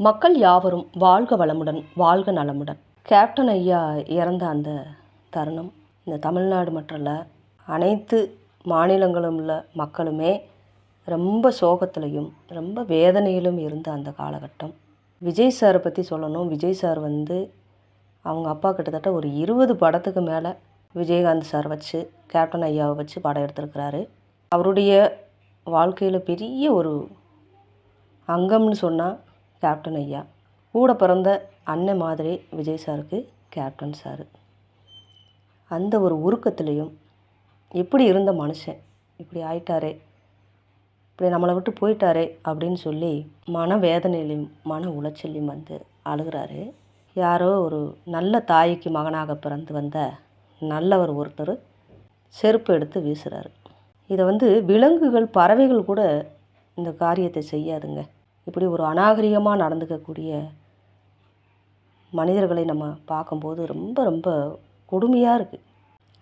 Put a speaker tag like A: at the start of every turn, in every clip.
A: மக்கள் யாவரும் வாழ்க வளமுடன் வாழ்க நலமுடன். கேப்டன் ஐயா இறந்த அந்த தருணம் இந்த தமிழ்நாடு மட்டும் இல்லை அனைத்து மாநிலங்களும் உள்ள மக்களுமே ரொம்ப சோகத்திலையும் ரொம்ப வேதனையிலும் இருந்த அந்த காலகட்டம். விஜய் சாரை பற்றி சொல்லணும். விஜய் சார் வந்து அவங்க அப்பா கிட்டத்தட்ட ஒரு இருபது படத்துக்கு மேலே விஜயகாந்த் சார் வச்சு கேப்டன் ஐயாவை வச்சு படம் எடுத்திருக்கிறாரு. அவருடைய வாழ்க்கையில் பெரிய ஒரு அங்கம்னு சொன்னால் கேப்டன் ஐயா. கூட பிறந்த அண்ணன் மாதிரி விஜய் சாருக்கு கேப்டன் சார். அந்த ஒரு உருக்கத்துலேயும் எப்படி இருந்த மனுஷன் இப்படி ஆயிட்டாரே. இப்படி நம்மளை விட்டு போயிட்டாரே அப்படின்னு சொல்லி மன வேதனையிலையும் மன உளைச்சலையும் வந்து அழுகிறாரு. யாரோ ஒரு நல்ல தாய்க்கு மகனாக பிறந்து வந்த நல்லவர் ஒருத்தர் செருப்பு எடுத்து வீசுகிறாரு இதை வந்து விலங்குகள் பறவைகள் கூட இந்த காரியத்தை செய்யாதுங்க. இப்படி ஒரு அநாகரிகமாக நடந்துக்கக்கூடிய மனிதர்களை நம்ம பார்க்கும்போது ரொம்ப ரொம்ப கொடுமையாக இருக்குது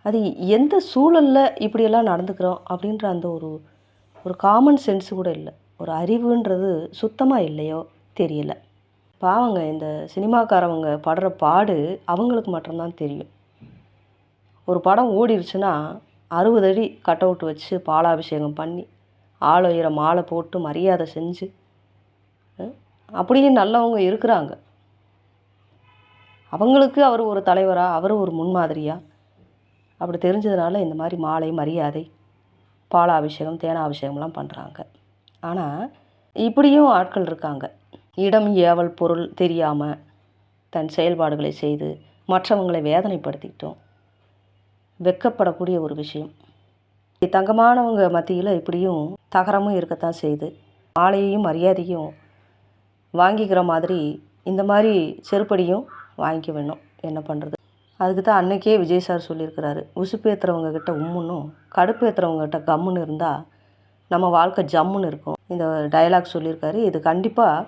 A: அது எந்த சூழலில் இப்படியெல்லாம் நடந்துக்கிறோம் அப்படின்ற அந்த ஒரு ஒரு காமன் சென்ஸ் கூட இல்லை. ஒரு அறிவுன்றது சுத்தமாக இல்லையோ தெரியல. பாவங்க இந்த சினிமாக்காரவங்க படுற பாடு அவங்களுக்கு மட்டும்தான் தெரியும். ஒரு படம் ஓடிடுச்சுன்னா அறுபது அடி கட் அவுட் வச்சு பாலாபிஷேகம் பண்ணி ஆள் மாலை போட்டு மரியாதை செஞ்சு அப்படியும் நல்லவங்க இருக்கிறாங்க. அவங்களுக்கு அவர் ஒரு தலைவராக அவர் ஒரு முன்மாதிரியாக அப்படி தெரிஞ்சதுனால இந்த மாதிரி மாலை மரியாதை பாலாபிஷேகம் தேனாபிஷேகம்லாம் பண்ணுறாங்க ஆனால் இப்படியும் ஆட்கள் இருக்காங்க. இடம் ஏவல் பொருள் தெரியாமல் தன் செயல்பாடுகளை செய்து மற்றவங்களை வேதனைப்படுத்திக்கிட்டோம். வெக்கப்படக்கூடிய ஒரு விஷயம். தங்கமானவங்க மத்தியில் இப்படியும் தகரமும் இருக்கத்தான் செய்து மாலையையும் மரியாதையும் வாங்கிக்கிற மாதிரி இந்த மாதிரி செருப்படியும் வாங்கிக்க வேணும். என்ன பண்ணுறது அதுக்கு தான் அன்னைக்கே விஜய் சார் சொல்லியிருக்கிறாரு. உசுப்பேத்துறவங்க கிட்ட உம்முன்னும் கடுப்பேத்துறவங்க கிட்ட கம்முன்னு இருந்தால் நம்ம வாழ்க்கை ஜம்முன்னு இருக்கும். இந்த டயலாக் சொல்லியிருக்காரு. இது கண்டிப்பாக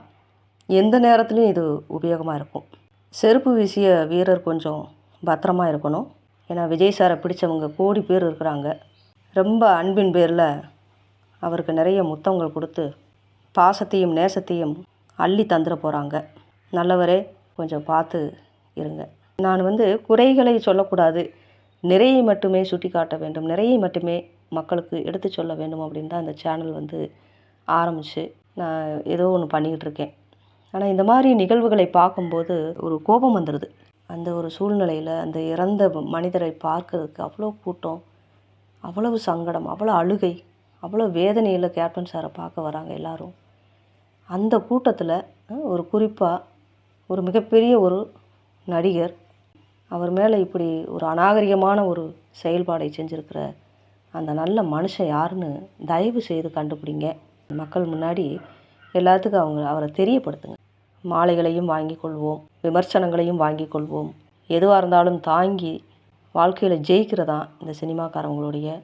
A: எந்த நேரத்துலையும் இது உபயோகமாக இருக்கும். செருப்பு வீசிய வீரர் கொஞ்சம் பத்திரமா இருக்கணும். ஏன்னா விஜய் சாரை பிடிச்சவங்க கோடி பேர் இருக்கிறாங்க. ரொம்ப அன்பின் பேரில் அவருக்கு நிறைய முத்தங்கள் கொடுத்து பாசத்தையும் நேசத்தையும் அள்ளி தந்துட போகிறாங்க நல்லவரே கொஞ்சம் பார்த்து இருங்க. நான் வந்து குறைகளை சொல்லக்கூடாது. நிறையை மட்டுமே சுட்டி காட்ட வேண்டும். நிறையை மட்டுமே மக்களுக்கு எடுத்து சொல்ல வேண்டும் அப்படின்னு தான் இந்த சேனல் வந்து ஆரம்பித்து நான் ஏதோ ஒன்று பண்ணிக்கிட்டு இருக்கேன். ஆனால் இந்த மாதிரி நிகழ்வுகளை பார்க்கும்போது ஒரு கோபம் வந்துடுது அந்த ஒரு சூழ்நிலையில் அந்த இறந்த மனிதரை பார்க்கறதுக்கு அவ்வளோ கூட்டம் அவ்வளவு சங்கடம் அவ்வளோ அழுகை அவ்வளோ வேதனையில் கேப்டன் சாரை பார்க்க வராங்க எல்லோரும். அந்த கூட்டத்தில் ஒரு குறிப்பாக ஒரு மிகப்பெரிய ஒரு நடிகர் அவர் மேலே இப்படி ஒரு அநாகரிகமான ஒரு செயல்பாடை செஞ்சுருக்கிற அந்த நல்ல மனுஷன் யாருன்னு தயவு செய்து கண்டுபிடிங்க. மக்கள் முன்னாடி எல்லாத்துக்கும் அவங்க அவரை தெரியப்படுத்துங்க. மாலைகளையும் வாங்கி கொள்வோம் விமர்சனங்களையும் வாங்கி கொள்வோம். எதுவாக இருந்தாலும் தாங்கி வாழ்க்கையில் ஜெயிக்கிறதான் இந்த சினிமாக்காரவங்களுடைய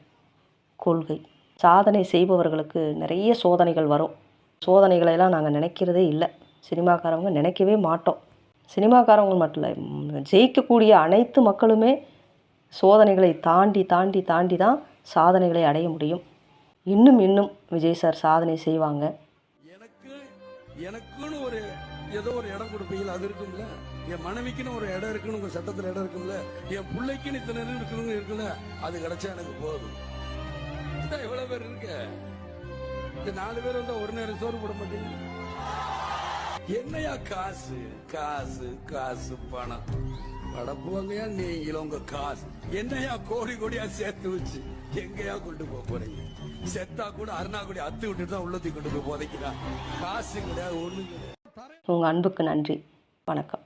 A: கொள்கை. சாதனை செய்பவர்களுக்கு நிறைய சோதனைகள் வரும். சோதனைகளெல்லாம் நாங்கள் நினைக்கிறதே இல்லை. சினிமாக்காரவங்க நினைக்கவே மாட்டோம். சினிமாக்காரவங்க மட்டும் இல்லை ஜெயிக்கக்கூடிய அனைத்து மக்களுமே சோதனைகளை தாண்டி தாண்டி தாண்டி தான் சாதனைகளை அடைய முடியும். இன்னும் இன்னும் விஜய் சார் சாதனை செய்வாங்க.
B: எனக்கு எனக்குன்னு ஒரு ஏதோ ஒரு இடம் கொடுப்பீங்களா? அது இருக்கும்ல? என் மனைவிக்குன்னு ஒரு இடம் இருக்குன்னு உங்க சட்டத்தில் இடம் இருக்கும்ல? என் பிள்ளைக்குன்னு இத்தனை இடம் இருக்குன்னு இருக்குல்ல அது கிடைச்சா எனக்கு போதும். இதான் பேர் இருக்க. இந்த நாலு பேர் வந்தா ஒரு நேரம் சோறு போட மாட்டீங்க என்னையா காசு? காசு காசு பணம். படப்புவாங்கயா நீங்களும் உங்க காசு. என்னையா கோடி கோடியா சேர்த்து வச்சு எங்கயா கொண்டு போக போறீங்க? செத்தா கூட அருணா அத்து விட்டுட்டு தான் உள்ளத்தி கொண்டு போய் போதைக்கிறான். காசு கிடையாது ஒண்ணு கிடையாது.
A: அன்புக்கு நன்றி. வணக்கம்.